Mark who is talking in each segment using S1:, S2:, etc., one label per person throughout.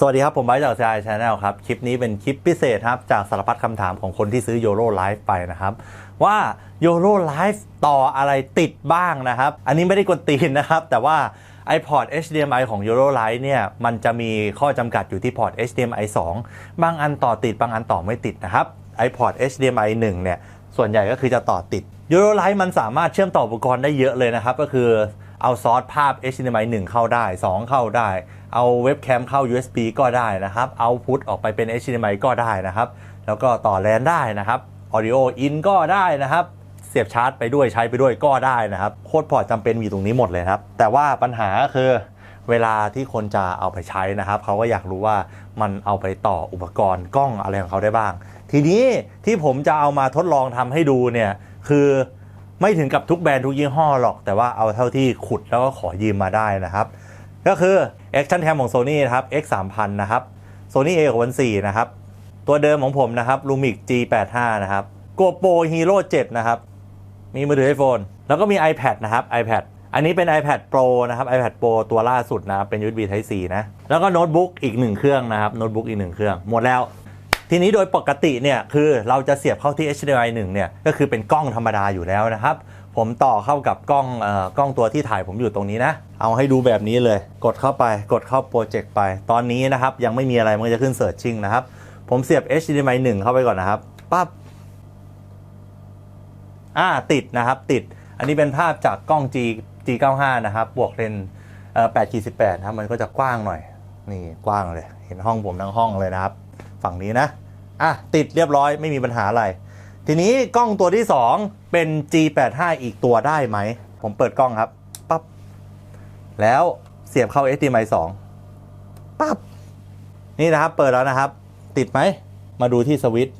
S1: สวัสดีครับ ผมไบร์ทจาก CI Channel ครับ คลิปนี้เป็นคลิปพิเศษครับ จากสารพัดคำถามของคนที่ซื้อ YOLO Live ไปนะครับ ว่า YOLO Live ต่ออะไรติดบ้างนะครับ อันนี้ไม่ได้กวนตีนนะครับ แต่ว่า iPort HDMI ของ YOLO Live เนี่ยมันจะมีข้อจำกัดอยู่ที่พอร์ต HDMI 2 บางอันต่อติดบางอันต่อไม่ติดนะครับ iPort HDMI 1 เนี่ยส่วนใหญ่ก็คือจะต่อติด YOLO Live มันสามารถเชื่อมต่ออุปกรณ์ได้เยอะเลยนะครับ ก็คือเอาซอสภาพ HDMI 1 เข้าได้ 2 เข้าได้ เอาเว็บแคมเข้า USB ก็ได้นะครับเอาพุทออกไปเป็น HDMI ก็ได้นะครับ แล้วก็ต่อแลนได้นะครับ Audio in ก็ได้นะครับ เสียบชาร์จไปด้วยใช้ไปด้วยก็ได้นะครับ โคตรพอร์ตจำเป็นมีตรงนี้หมดเลยครับ แต่ว่าปัญหาก็คือเวลาที่คนจะเอาไปใช้นะครับ เขาก็อยากรู้ว่ามันเอาไปต่ออุปกรณ์กล้องอะไรของเขาได้บ้าง ทีนี้ที่ผมจะเอามาทดลองทำให้ดูเนี่ยคือไม่ถึงกับทุกแบรนด์ทุกยี่ห้อหรอก แต่ว่าเอาเท่าที่ขุดแล้วก็ขอยืมมาได้นะครับ ก็คือ Action Cam ของ Sony นะครับ X 3 0 0นะครับ Sony A 6 4นะครับ ตัวเดิมของผมนะครับ Lumix G 8 5นะครับ GoPro Hero 7นะครับ มีมือถือ iPhone แล้วก็มี iPad นะครับ iPad อันนี้เป็น iPad Pro นะครับ iPad Pro ตัวล่าสุดนะครับเป็น USB Type C นะ แล้วก็โน้ตบุ๊กอีกหนึ่งเครื่องนะครับ โน้ตบุ๊กอีกหนึ่งเครื่อง หมดแล้ว ทีนี้โดยปกติเนี่ย คือเราจะเสียบเข้าที่ HDMI 1เนี่ย ก็คือเป็นกล้องธรรมดาอยู่แล้วนะครับ ผมต่อเข้ากับกล้องเอ่อกล้องตัวที่ถ่ายผมอยู่ตรงนี้นะ เอาให้ดูแบบนี้เลย กดเข้าไปกดเข้าโปรเจกต์ไป ตอนนี้นะครับ ยังไม่มีอะไรมันจะขึ้น Searching นะครับ ผมเสียบ HDMI 1 เข้าไปก่อนนะครับปั๊บอ่าติดนะครับติด อันนี้เป็นภาพจากกล้อง G G95 นะครับบวกเลนส์เอ่อ8 18ครับมันก็จะกว้างหน่อย นี่กว้างเลย เห็นห้องผมทั้งห้องเลยนะครับ ฝั่งนี้นะอะติดเรียบร้อยไม่มีปัญหาอะไร ทีนี้กล้องตัวที่ 2 เป็น G85 อีกตัวได้ไหม ผมเปิดกล้องครับปั๊บแล้วเสียบเข้า HDMI 2ปั๊บนี่นะครับเปิดแล้วนะครับ ติดไหม มาดูที่สวิตช์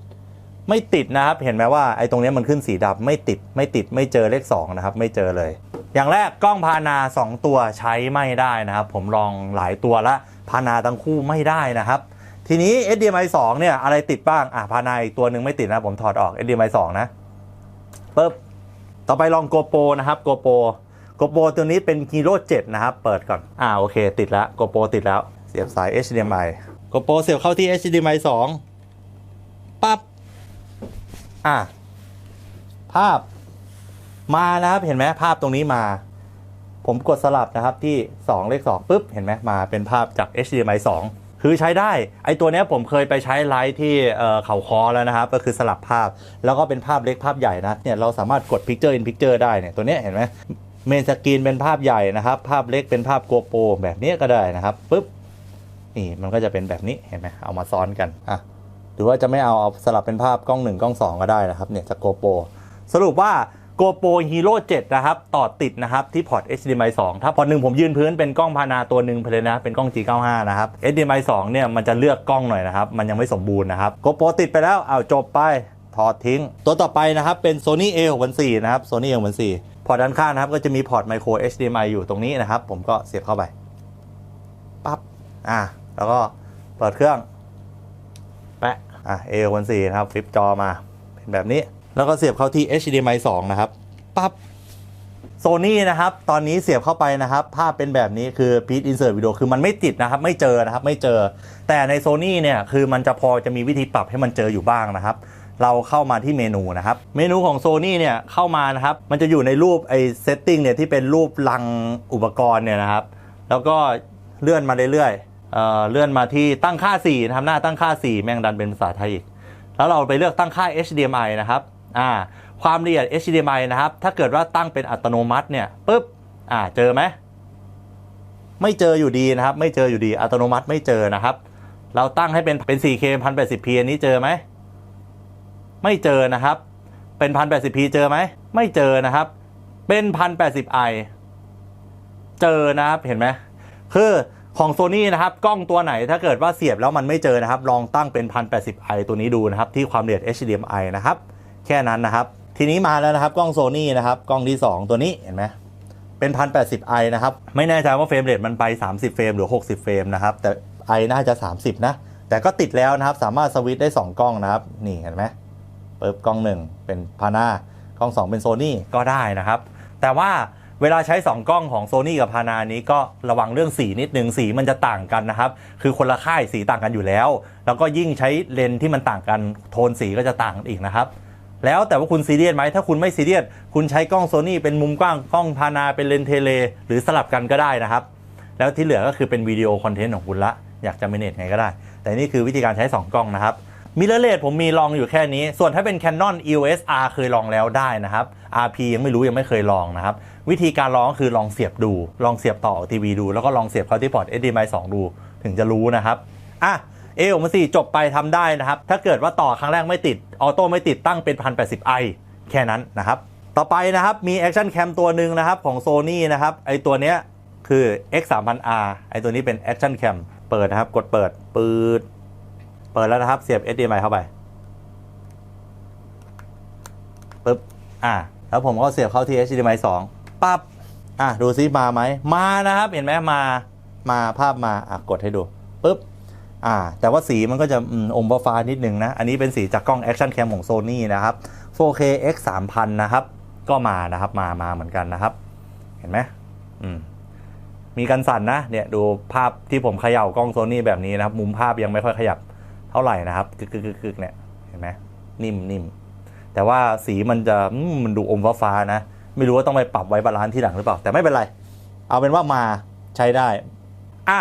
S1: ไม่ติดนะครับ เห็นไหมว่าไอ้ตรงนี้มันขึ้นสีดำไม่ติดไม่ติดไม่เจอเลข 2 นะครับ ไม่เจอเลย อย่างแรกกล้องพานา 2 ตัวใช้ไม่ได้นะครับ ผมลองหลายตัวละพานาทั้งคู่ไม่ได้นะครับ ทีนี้ HDMI 2 เนี่ย อะไรติดบ้าง อะพานาอีกตัวหนึ่งไม่ติดนะ ผมถอดออก HDMI 2 นะปึ๊บต่อไปลอง GoPro นะครับ GoPro GoPro ตัวนี้เป็น Hero 7 นะครับ เปิดก่อน อ่าโอเค ติดแล้ว GoPro ติดแล้ว เสียบสาย HDMI GoPro เสียบเข้าที่ HDMI 2 ปั๊บ อะ ภาพ มานะครับ เห็นไหมภาพตรงนี้มา ผมกดสลับนะครับที่ 2 เลข 2 ปุ๊บ เห็นไหมมาเป็นภาพจาก HDMI 2 คือใช้ได้ ไอตัวเนี้ยผมเคยไปใช้ไลท์ที่เอ่อเขาคอแล้วนะครับ ก็คือสลับภาพ แล้วก็เป็นภาพเล็กภาพใหญ่นะ เนี่ยเราสามารถกด Picture in Picture ได้เนี่ย ตัวเนี้ยเห็นไหมเมนสกรีนเป็นภาพใหญ่นะครับ ภาพเล็กเป็นภาพโกโปรแบบนี้ก็ได้นะครับปุ๊บ นี่มันก็จะเป็นแบบนี้เห็นไหมเอามาซ้อนกัน อะ หรือว่าจะไม่เอาเอาสลับเป็นภาพกล้อง1กล้อง2ก็ได้นะครับ เนี่ยจาก GoPro สรุปว่า GoPro Hero 7 นะครับ ต่อติดนะครับ ที่พอร์ต HDMI 2 ถ้าพอร์ตหนึ่งผมยืนพื้นเป็นกล้องพานาตัวหนึ่งไปเลยนะ เป็นกล้อง G95 นะครับ HDMI 2 เนี่ย มันจะเลือกกล้องหน่อยนะครับ มันยังไม่สมบูรณ์นะครับ GoPro ติดไปแล้วเอาจบไปถอดทิ้ง ตัวต่อไปนะครับเป็น Sony A614 นะครับ Sony A614 พอร์ตด้านข้างนะครับก็จะมีพอร์ต Micro HDMI อยู่ตรงนี้นะครับ ผมก็เสียบเข้าไปปั๊บอะแล้วก็เปิดเครื่องแปะอะ A14 นะครับฟลิปจอมาเป็นแบบนี้ แล้วก็เสียบเข้าที่ HDMI 2 นะครับ ปั๊บโซนี่นะครับ ตอนนี้เสียบเข้าไปนะครับ ภาพเป็นแบบนี้คือ p ี t Insert Video คือมันไม่ติดนะครับ ไม่เจอนะครับ ไม่เจอ แต่ใน Sony เนี่ย คือมันจะพอจะมีวิธีปรับให้มันเจออยู่บ้างนะครับ เราเข้ามาที่เมนูนะครับ เมนูของ Sony เนี่ย เข้ามานะครับ มันจะอยู่ในรูปไอ้ setting เนี่ยที่เป็นรูปลังอุปกรณ์เนี่ยนะครับ แล้วก็เลื่อนมาเรื่อยๆเอ่อเลื่อนมาที่ตั้งค่า4นะครับ หน้าตั้งค่า 4 แม่งดันเป็นภาษาไทยอีก แล้วเราไปเลือกตั้งค่า HDMI นะครับ อ่าความละเอียด HDMI นะครับ ถ้าเกิดว่าตั้งเป็นอัตโนมัติเนี่ยปุ๊บอ่าเจอไหมไม่เจออยู่ดีนะครับ ไม่เจออยู่ดีอัตโนมัติไม่เจอนะครับ เราตั้งให้เป็นเป็น 4K 1080p อันนี้เจอไหมไม่เจอนะครับ เป็น 1080p เจอไหมไม่เจอนะครับ เป็น 1080i เจอนะครับเห็นไหมคือของ Sony นะครับ กล้องตัวไหนถ้าเกิดว่าเสียบแล้วมันไม่เจอนะครับ ลองตั้งเป็น 1080i ตัวนี้ดูนะครับ ที่ความละเอียด HDMI นะครับ แค่นั้นนะครับ ทีนี้มาแล้วนะครับกล้อง Sony นะครับกล้องที่ 2 ตัวนี้เห็นไหมเป็น 1080i นะครับ ไม่แน่ใจว่าเฟรมเรทมันไป 30 เฟรมหรือ 60 เฟรมนะครับ แต่ i น่าจะ 30 นะ แต่ก็ติดแล้วนะครับ สามารถสวิตช์ได้ 2 กล้องนะครับ นี่เห็นไหมเปึ๊บกล้อง 1 เป็นพานากล้อง 2 เป็นโซนี่ก็ได้นะครับ แต่ว่าเวลาใช้ 2 กล้องของ Sony กับพานานี้ก็ระวังเรื่องสีนิดนึงสีมันจะต่างกันนะครับ คือคนละค่ายสีต่างกันอยู่แล้ว แล้วก็ยิ่งใช้เลนส์ที่มันต่างกันโทนสีก็จะต่างอีกนะครับ แล้วแต่ว่าคุณซีเรียสไหมถ้าคุณไม่ซีเรียสคุณใช้กล้องโซนี่เป็นมุมกว้างกล้องพานาเป็นเลนเทเล หรือสลับกันก็ได้นะครับ แล้วที่เหลือก็คือเป็นวิดีโอคอนเทนต์ของคุณละ อยากจะเมเนจไงก็ได้ แต่นี่คือวิธีการใช้ 2 กล้องนะครับมิเรอร์เลสผมมีลองอยู่แค่นี้ ส่วนถ้าเป็น Canon EOS R เคยลองแล้วได้นะครับ RP ยังไม่รู้ยังไม่เคยลองนะครับ วิธีการลองก็คือลองเสียบดู ลองเสียบต่อทีวีดู แล้วก็ลองเสียบเข้าที่พอร์ต HDMI 2 ดู ถึงจะรู้นะครับ อะ เออมาสี่จบไปทำได้นะครับ ถ้าเกิดว่าต่อครั้งแรกไม่ติด ออโต้ไม่ติดตั้งเป็น 1080i แค่นั้นนะครับ ต่อไปนะครับมี Action Cam ตัวหนึ่งนะครับของ Sony นะครับไอตัวเนี้ยคือ X 3 0 0 R ไอตัวนี้เป็น Action Cam เปิดนะครับ กดเปิดปืดเปิดแล้วนะครับ เสียบ HDMI เข้าไปปึ๊บอะแล้วผมก็เสียบเข้าที่ HDMI 2ปั๊บอะดูซิมาไหมมานะครับ เห็นไหมมามาภาพมาอะกดให้ดูปึ๊บ อ่าแต่ว่าสีมันก็จะอมอมฟ้านิดนึงนะ อันนี้เป็นสีจากกล้อง Action Cam ของ Sony นะครับ 4K X 3000นะครับ ก็มานะครับ มามาเหมือนกันนะครับ เห็นไหมอืมมีกันสั่นนะ เนี่ยดูภาพที่ผมเขย่ากล้องโซนี่แบบนี้นะครับ มุมภาพยังไม่ค่อยขยับเท่าไหร่นะครับกึกกึกกึกกึกเนี่ย เห็นไหมนิ่มนิ่มแต่ว่าสีมันจะมมันดูอมฟ้าๆนะ ไม่รู้ว่าต้องไปปรับไว้บาลานซ์ที่หลังหรือเปล่า แต่ไม่เป็นไร เอาเป็นว่ามาใช้ได้ อะ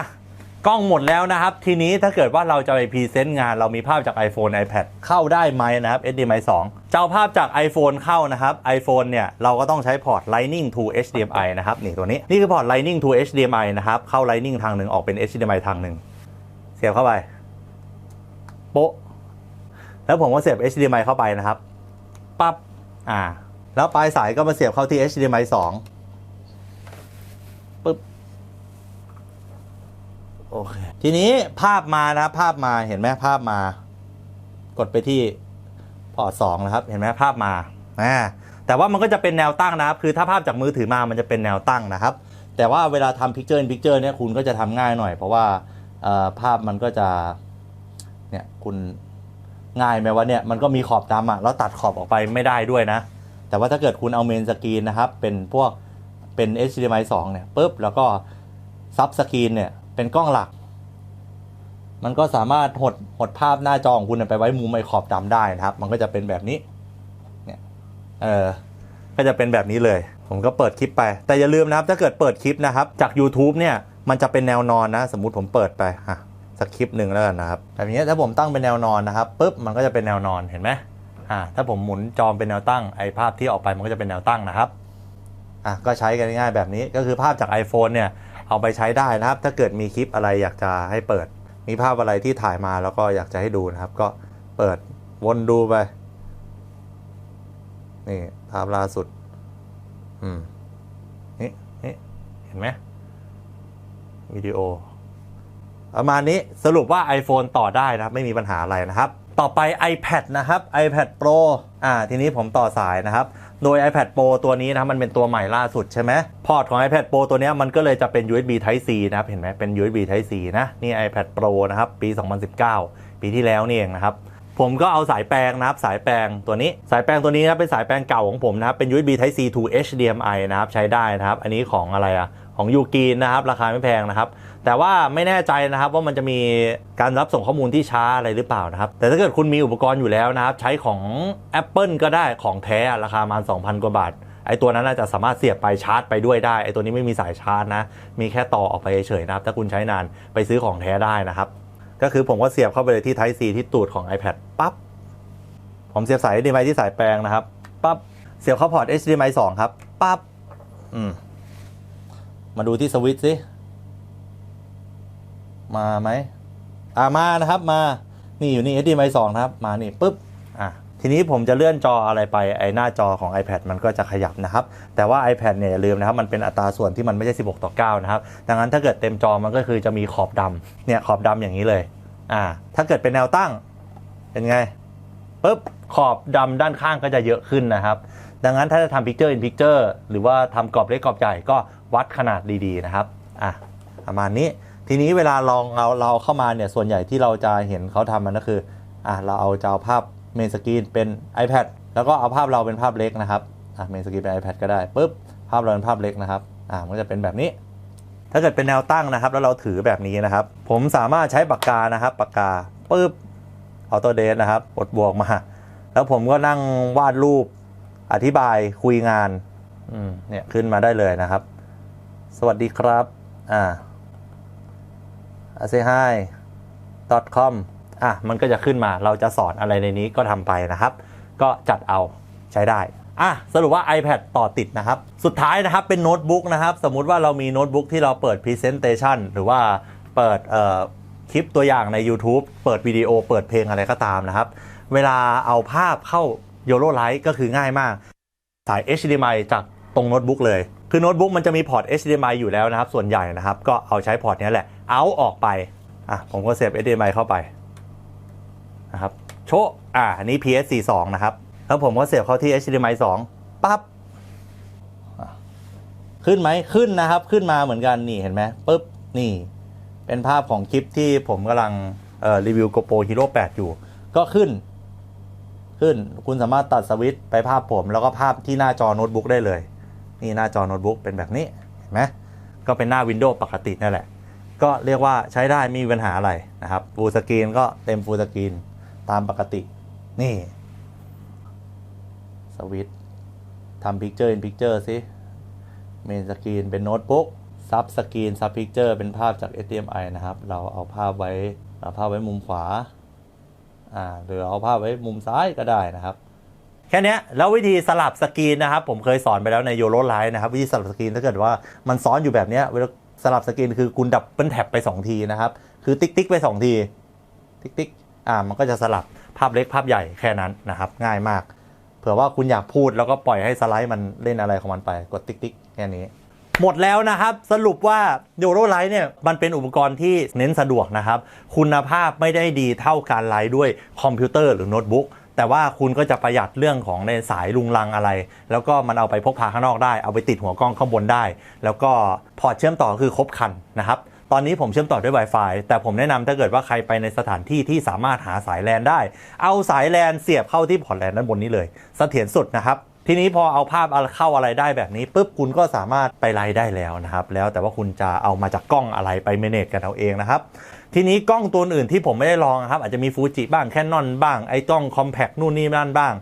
S1: กล้องหมดแล้วนะครับ ทีนี้ถ้าเกิดว่าเราจะไปพรีเซนต์งานเรามีภาพจาก iPhone iPad เข้าได้ไหมนะครับ HDMI 2 จะเอาภาพจาก iPhone เข้านะครับ iPhone เนี่ย เราก็ต้องใช้พอร์ต Lightning to HDMI นะครับนี่ตัวนี้นี่คือพอร์ต Lightning to HDMI นะครับ เข้า Lightning ทางหนึ่งออกเป็น HDMI ทางหนึ่งเสียบเข้าไปโป๊ะแล้วผมก็เสียบ HDMI เข้าไปนะครับปั๊บอ่าแล้วปลายสายก็มาเสียบเข้าที่ HDMI 2 ปึ๊บ โอเค ทีนี้ภาพมานะภาพมาเห็นไหมภาพมา กดไปที่พอร์ตสองนะครับ เห็นไหมภาพมาอ่าแต่ว่ามันก็จะเป็นแนวตั้งนะครับ คือถ้าภาพจากมือถือมามันจะเป็นแนวตั้งนะครับ แต่ว่าเวลาทำพิกเจอร์พิกเจอร์เนี่ยคุณก็จะทำง่ายหน่อย เพราะว่าภาพมันก็จะเนี่ยคุณง่ายไหมว่าเนี่ยมันก็มีขอบดำอะแล้วตัดขอบออกไปไม่ได้ด้วยนะ แต่ว่าถ้าเกิดคุณเอาเมนสกรีนนะครับ เป็นพวกเป็น HDMI 2เนี่ยปุ๊บแล้วก็ซับสกรีนเนี่ย เป็นกล้องหลัก มันก็สามารถหดหดภาพหน้าจอของคุณไปไว้มุมไอขอบดำได้นะครับ มันก็จะเป็นแบบนี้ เนี่ย เออก็จะเป็นแบบนี้เลย ผมก็เปิดคลิปไป แต่อย่าลืมนะครับ ถ้าเกิดเปิดคลิปนะครับ จาก YouTube เนี่ย มันจะเป็นแนวนอนนะ สมมุติผมเปิดไปอะสักคลิปหนึ่งแล้วกันนะครับ แบบนี้ถ้าผมตั้งเป็นแนวนอนนะครับปุ๊บ มันก็จะเป็นแนวนอน เห็นไหมอ่า ถ้าผมหมุนจอมเป็นแนวตั้ง ไอภาพที่ออกไปมันก็จะเป็นแนวตั้งนะครับ อะ ก็ใช้กันง่ายๆแบบนี้ ก็คือภาพจาก iPhone เนี่ย เอาไปใช้ได้นะครับ ถ้าเกิดมีคลิปอะไรอยากจะให้เปิด มีภาพอะไรที่ถ่ายมาแล้วก็อยากจะให้ดูนะครับ ก็เปิดวนดูไป นี่ภาพล่าสุด อืม นี่นี่เห็นไหมวิดีโอประมาณนี้สรุปว่า iPhone ต่อได้นะครับ ไม่มีปัญหาอะไรนะครับ ต่อไป iPad นะครับ iPad Pro อ่า ทีนี้ผมต่อสายนะครับ โดย iPad Pro ตัวนี้นะมันเป็นตัวใหม่ล่าสุดใช่ไหมพอร์ตของ iPad Pro ตัวนี้มันก็เลยจะเป็น USB Type C นะครับเห็นไหมเป็น USB Type C นะนี่ iPad Pro นะครับปี 2019 ปีที่แล้วนี่เองนะครับผมก็เอาสายแปลงนะครับสายแปลงตัวนี้ สายแปลงตัวนี้นะเป็นสายแปลงเก่าของผมนะครับเป็น USB Type C to HDMI นะครับใช้ได้นะครับ อันนี้ของอะไรอะของยูกีนนะครับราคาไม่แพงนะครับ แต่ว่าไม่แน่ใจนะครับว่ามันจะมีการรับส่งข้อมูลที่ช้าอะไรหรือเปล่านะครับ แต่ถ้าเกิดคุณมีอุปกรณ์อยู่แล้วนะครับ ใช้ของ Apple ก็ได้ของแท้ราคาประมาณ 2,000 กว่าบาท ไอ้ตัวนั้นน่าจะสามารถเสียบไปชาร์จไปด้วยได้ ไอ้ตัวนี้ไม่มีสายชาร์จนะ มีแค่ต่อออกไปเฉยๆนะครับ ถ้าคุณใช้นานไปซื้อของแท้ได้นะครับ ก็คือผมก็เสียบเข้าไปเลยที่ Type C ที่ตูดของ iPad ปั๊บ ผมเสียบสาย HDMI ที่สายแปลงนะครับ ปั๊บ เสียบเข้าพอร์ต HDMI 2 ครับ ปั๊บ อืม มาดูที่สวิตช์สิ มาไหมอ่ามานะครับมา นี่อยู่นี่ HDMI 2นะครับ มานี่ปุ๊บ อะทีนี้ผมจะเลื่อนจออะไรไปไอหน้าจอของ iPad มันก็จะขยับนะครับ แต่ว่า iPad เนี่ยอย่าลืมนะครับ มันเป็นอัตราส่วนที่มันไม่ใช่ 16 ต่อ 9 นะครับ ดังนั้นถ้าเกิดเต็มจอมันก็คือจะมีขอบดำเนี่ยขอบดำอย่างนี้เลย อ่า ถ้าเกิดเป็นแนวตั้ง เป็นไงปุ๊บขอบดำด้านข้างก็จะเยอะขึ้นนะครับดังนั้นถ้าจะทำ Picture in Picture หรือว่าทำกรอบเล็กกรอบใหญ่ก็วัดขนาดดีๆนะครับ อะ ประมาณนี้ ทีนี้เวลาลองเอาเราเข้ามาเนี่ยส่วนใหญ่ที่เราจะเห็นเขาทำมันก็คืออะเราเอาจะเอาภาพเมนสกรีนเป็น iPad แล้วก็เอาภาพเราเป็นภาพเล็กนะครับอะเมนสกรีนเป็น iPad ก็ได้ปุ๊บภาพเราเป็นภาพเล็กนะครับอ่ามันจะเป็นแบบนี้ ถ้าเกิดเป็นแนวตั้งนะครับ แล้วเราถือแบบนี้นะครับ ผมสามารถใช้ปากกานะครับปากกาปึ๊บออโตเดสนะครับกดบวกมา แล้วผมก็นั่งวาดรูปอธิบายคุยงานอืมเนี่ยขึ้นมาได้เลยนะครับ สวัสดีครับอ่า s a y hi com อะมันก็จะขึ้นมาเราจะสอนอะไรในนี้ก็ทำไปนะครับ ก็จัดเอาใช้ได้อะสรุปว่า iPad ต่อติดนะครับ สุดท้ายนะครับเป็นโน้ตบุ๊กนะครับ สมมุติว่าเรามีโน้ตบุ๊กที่เราเปิด Presentation หรือว่าเปิดคลิปตัวอย่างใน YouTube เปิดวิดีโอเปิดเพลงอะไรก็ตามนะครับ เวลาเอาภาพเข้า YOLO Light ก็คือง่ายมาก สาย HDMI จากตรงโน้ตบุ๊กเลย คือโน้ตบุ๊กมันจะมีพอร์ต HDMI อยู่แล้วนะครับ ส่วนใหญ่นะครับ ก็เอาใช้พอร์ตนี้แหละ เอาออกไปอะผมก็เสียบ HDMI เข้าไปนะครับโชอะอันนี้ PS42 นะครับ แล้วผมก็เสียบเข้าที่ HDMI 2ปั๊บขึ้นไหมขึ้นนะครับ ขึ้นมาเหมือนกันนี่เห็นไหมปุ๊บนี่ เป็นภาพของคลิปที่ผมกำลังรีวิว GoPro Hero 8 อยู่ ก็ขึ้น ขึ้นคุณสามารถตัดสวิตช์ไปภาพผม แล้วก็ภาพที่หน้าจอโน้ตบุ๊กได้เลย นี่หน้าจอโน้ตบุ๊กเป็นแบบนี้ เห็นไหมก็เป็นหน้าวินโดว์ปกตินั่นแหละ ก็เรียกว่าใช้ได้ไม่มีปัญหาอะไรนะครับฟูลสกรีนก็เต็มฟูลสกรีนตามปกติ นี่ สวิตทำพิกเจอร์อินพิกเจอร์สิเมนสกรีนเป็นโน้ตบุ๊กซับสกรีนซับพิกเจอร์เป็นภาพจาก HDMI นะครับ เราเอาภาพไว้เอาภาพไว้มุมขวาอ่าหรือเอาภาพไว้มุมซ้ายก็ได้นะครับ แค่นี้แล้ววิธีสลับสกรีนนะครับ ผมเคยสอนไปแล้วในโยโรไลน์นะครับ วิธีสลับสกรีนถ้าเกิดว่ามันซ้อนอยู่แบบนี้เวลา สลับสกรีนคือคุณดับเบิลแท็บไป 2 ทีนะครับ คือติ๊กติ๊กไป 2 ที ติ๊กติ๊กอ่ามันก็จะสลับภาพเล็กภาพใหญ่แค่นั้นนะครับ ง่ายมาก เผื่อว่าคุณอยากพูดแล้วก็ปล่อยให้สไลด์มันเล่นอะไรของมันไปกดติ๊กติ๊กแค่นี้ หมดแล้วนะครับ สรุปว่า y o r o Light เนี่ยมันเป็นอุปกรณ์ที่เน้นสะดวกนะครับ คุณภาพไม่ได้ดีเท่าการไลฟ์ด้วยคอมพิวเตอร์หรือโน้ตบุ๊ก แต่ว่าคุณก็จะประหยัดเรื่องของในสายลุงลังอะไร แล้วก็มันเอาไปพกพาข้างนอกได้ เอาไปติดหัวกล้องข้างบนได้ แล้วก็พอร์ตเชื่อมต่อคือครบคันนะครับ ตอนนี้ผมเชื่อมต่อด้วย Wi-Fi แต่ผมแนะนำถ้าเกิดว่าใครไปในสถานที่ที่สามารถหาสายแลนได้ เอาสายแลนเสียบเข้าที่พอร์ตแลนด้านบนนี้เลยเสถียรสุดนะครับทีนี้พอเอาภาพเอาเข้าอะไรได้แบบนี้ปุ๊บคุณก็สามารถไปไลฟ์ได้แล้วนะครับ แล้วแต่ว่าคุณจะเอามาจากกล้องอะไรไปเมเนจกันเอาเองนะครับ ทีนี้กล้องตัวอื่นที่ผมไม่ได้ลองครับอาจจะมีฟูจิบ้างแคนนอนบ้างไอ้กล้องคอมแพคนู่นนี่นั่นบ้าง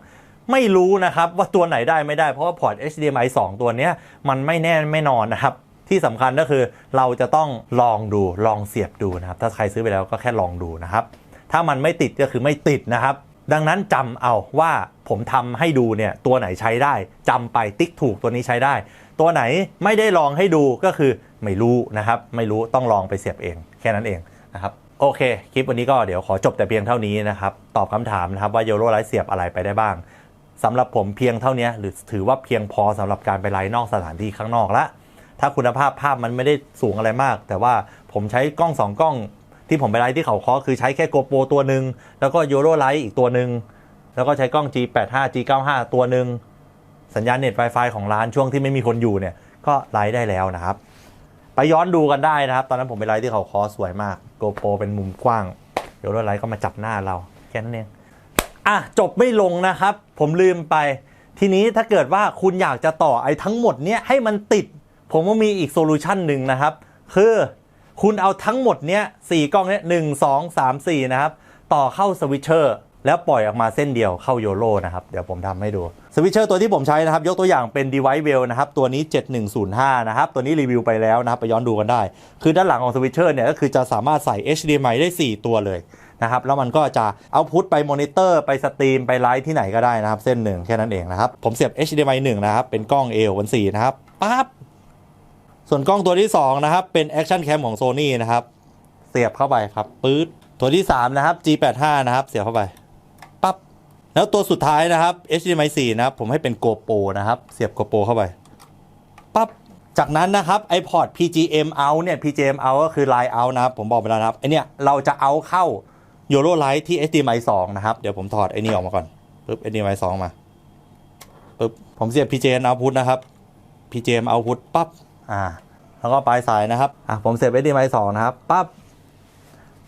S1: ไม่รู้นะครับว่าตัวไหนได้ไม่ได้เพราะว่าพอร์ต HDMI 2 ตัวนี้มันไม่แน่ไม่นอนนะครับที่สำคัญก็คือเราจะต้องลองดูลองเสียบดูนะครับ ถ้าใครซื้อไปแล้วก็แค่ลองดูนะครับ ถ้ามันไม่ติดก็คือไม่ติดนะครับ ดังนั้นจำเอาว่าผมทำให้ดูเนี่ยตัวไหนใช้ได้จำไปติ๊กถูกตัวนี้ใช้ได้ ตัวไหนไม่ได้ลองให้ดูก็คือไม่รู้นะครับ ไม่รู้ต้องลองไปเสียบเอง แค่นั้นเอง นะครับโอเค คลิปวันนี้ก็เดี๋ยวขอจบแต่เพียงเท่านี้นะครับ ตอบคำถามนะครับว่าโยโรไลท์เสียบอะไรไปได้บ้างสำหรับผมเพียงเท่านี้หรือถือว่าเพียงพอสำหรับการไปไลฟ์นอกสถานที่ข้างนอกละถ้าคุณภาพภาพมันไม่ได้สูงอะไรมาก แต่ว่าผมใช้กล้อง 2 กล้อง ที่ผมไปไลฟ์ที่เขาคอคือใช้แค่โกโปรตัวหนึ่งแล้วก็โยโรไลท์อีกตัวหนึ่งแล้วก็ใช้กล้อง G85 G95 ตัวหนึ่งสัญญาณเน็ต Wi-Fi ของร้านช่วงที่ไม่มีคนอยู่เนี่ยก็ไลฟ์ได้แล้วนะครับ ไปย้อนดูกันได้นะครับ ตอนนั้นผมไปไลฟ์ที่เขาคอสวยมาก โกโปรเป็นมุมกว้างโยโรไลท์ก็มาจับหน้าเรา แค่นั้นเอง อะ จบไม่ลงนะครับ ผมลืมไป ทีนี้ถ้าเกิดว่าคุณอยากจะต่อไอ้ทั้งหมดเนี้ยให้มันติด ผมว่ามีอีกโซลูชันหนึ่งนะครับ คือคุณเอาทั้งหมดเนี้ยสี่กล้องเนี้ยหนึ่งสองสามสี่นะครับ ต่อเข้าสวิตเชอร์ แล้วปล่อยออกมาเส้นเดียวเข้าโยโรนะครับเดี๋ยวผมทำให้ดูสวิตเชอร์ตัวที่ผมใช้นะครับ ยกตัวอย่างเป็น Device Well นะครับ ตัวนี้ 7105 นะครับ ตัวนี้รีวิวไปแล้วนะครับ ไปย้อนดูกันได้ คือด้านหลังของสวิตเชอร์เนี่ย ก็คือจะสามารถใส่ HDMI ได้ 4 ตัวเลยนะครับ แล้วมันก็จะเอาพุทไปมอนิเตอร์ไปสตรีม ไปไลฟ์ที่ไหนก็ได้นะครับ เส้นหนึ่งแค่นั้นเองนะครับ ผมเสียบ HDMI 1 นะครับ เป็นกล้อง A 1 4นะครับปั๊บส่วนกล้องตัวที่ 2 นะครับ เป็น Action Cam ของ Sony นะครับเสียบเข้าไปครับปื๊ดตัวที่3นะครับ G85 นะครับเสียบเข้าไปปั๊บ แล้วตัวสุดท้ายนะครับ HDMI 4 นะครับ ผมให้เป็น GoPro นะครับ เสียบ GoPro เข้าไปปั๊บจากนั้นนะครับไอพอร์ต PGM out เนี่ย PGM out ก็คือ Line out นะครับ ผมบอกไปแล้วนะครับไอเนี่ยเราจะเอาเข้า Yolo Light ที่ HDMI 2 นะครับ เดี๋ยวผมถอดไอนี่ออกมาก่อนปึ๊บ HDMI 2 มาปึ๊บผมเสียบ PGM output นะครับ PGM output ปั๊บอ่าแล้วก็ปลายสายนะครับอะผมเสียบ HDMI 2 นะครับปั๊บ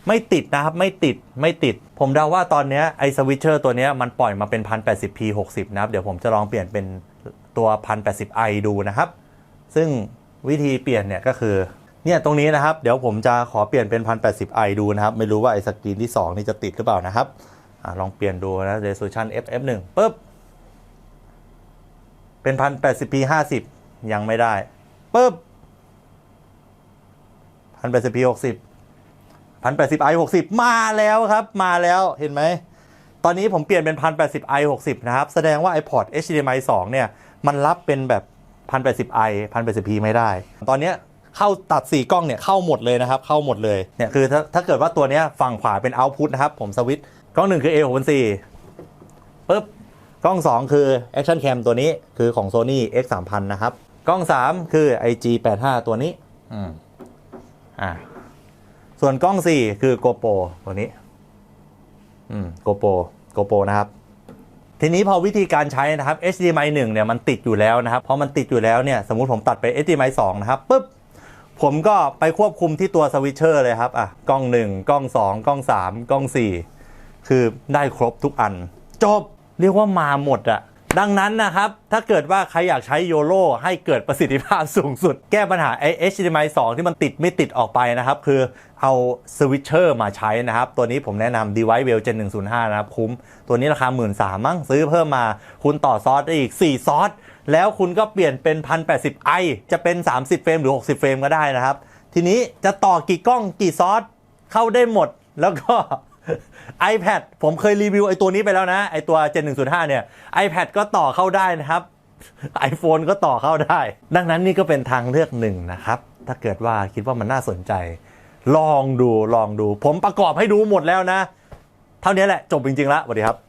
S1: ไม่ติดนะครับ ไม่ติดไม่ติด ผมเดาว่าตอนนี้ไอสวิตเชอร์ตัวนี้มันปล่อยมาเป็น 1080p 60 นะครับ เดี๋ยวผมจะลองเปลี่ยนเป็นตัว 1080i ดูนะครับ ซึ่งวิธีเปลี่ยนเนี่ยก็คือเนี่ยตรงนี้นะครับ เดี๋ยวผมจะขอเปลี่ยนเป็น 1080i ดูนะครับ ไม่รู้ว่าไอ้สกรีนที่ 2 นี่จะติดหรือเปล่านะครับอลองเปลี่ยนดูนะ resolution ff1 ปุ๊บเป็น 1080p 50 ยังไม่ได้ปุ๊บ 1080p 60 1080i 60มาแล้วครับ มาแล้วเห็นไหม ตอนนี้ผมเปลี่ยนเป็น 1080i 60นะครับ แสดงว่า iPod HDMI 2 เนี่ย มันรับเป็นแบบ 1080i 1080p ไม่ได้ ตอนเนี้ยเข้าตัด 4 กล้องเนี่ยเข้าหมดเลยนะครับ เข้าหมดเลย เนี่ยคือถ้าถ้าเกิดว่าตัวเนี้ยฝั่งขวาเป็น output นะครับ ผมสวิตช์กล้องหนึ่งคือ A 6 4 ปึ๊บกล้อง 2 คือ Action Cam ตัวนี้คือของ Sony X 3 0 0 0นะครับ กล้อง 3 คือ IG 8 5ตัวนี้ อืมอ่า ส่วนกล้อง 4 คือ GoPro ตัวนี้ อืม GoPro GoPro นะครับทีนี้พอวิธีการใช้นะครับ HDMI 1เนี่ยมันติดอยู่แล้วนะครับพอมันติดอยู่แล้วเนี่ยสมมุติผมตัดไป HDMI 2นะครับปุ๊บผมก็ไปควบคุมที่ตัวสวิตเชอร์เลยครับอะกล้อง 1 กล้อง 2 กล้อง 3 กล้อง 4 คือได้ครบทุกอัน จบเรียกว่ามาหมดอะ ดังนั้นนะครับ ถ้าเกิดว่าใครอยากใช้โยโ o ให้เกิดประสิทธิภาพสูงสุด แก้ปัญหาไอ HDMI 2 ที่มันติดไม่ติดออกไปนะครับ คือเอาสวิตเชอร์มาใช้นะครับ ตัวนี้ผมแนะนำ Device Well Gen 105 นะครับ คุ้ม ตัวนี้ราคา 1 3ื่นมั้งซื้อเพิ่มมา คุณต่อซอสได้อีก 4 ซอส แล้วคุณก็เปลี่ยนเป็น 1080i จะเป็น 30 เฟรมหรือ 60 เฟรมก็ได้นะครับ ทีนี้จะต่อกี่กล้องกี่ซอสเข้าได้หมดแล้วก็ iPad ผมเคยรีวิวไอ้ตัวนี้ไปแล้วนะ ไอ้ตัว Gen 1.5 เนี่ย iPad ก็ต่อเข้าได้นะครับ iPhone ก็ต่อเข้าได้ ดังนั้นนี่ก็เป็นทางเลือกหนึ่งนะครับ ถ้าเกิดว่าคิดว่ามันน่าสนใจ ลองดูลองดู ผมประกอบให้ดูหมดแล้วนะ เท่านี้แหละจบจริงๆแล้วสวัสดีครับ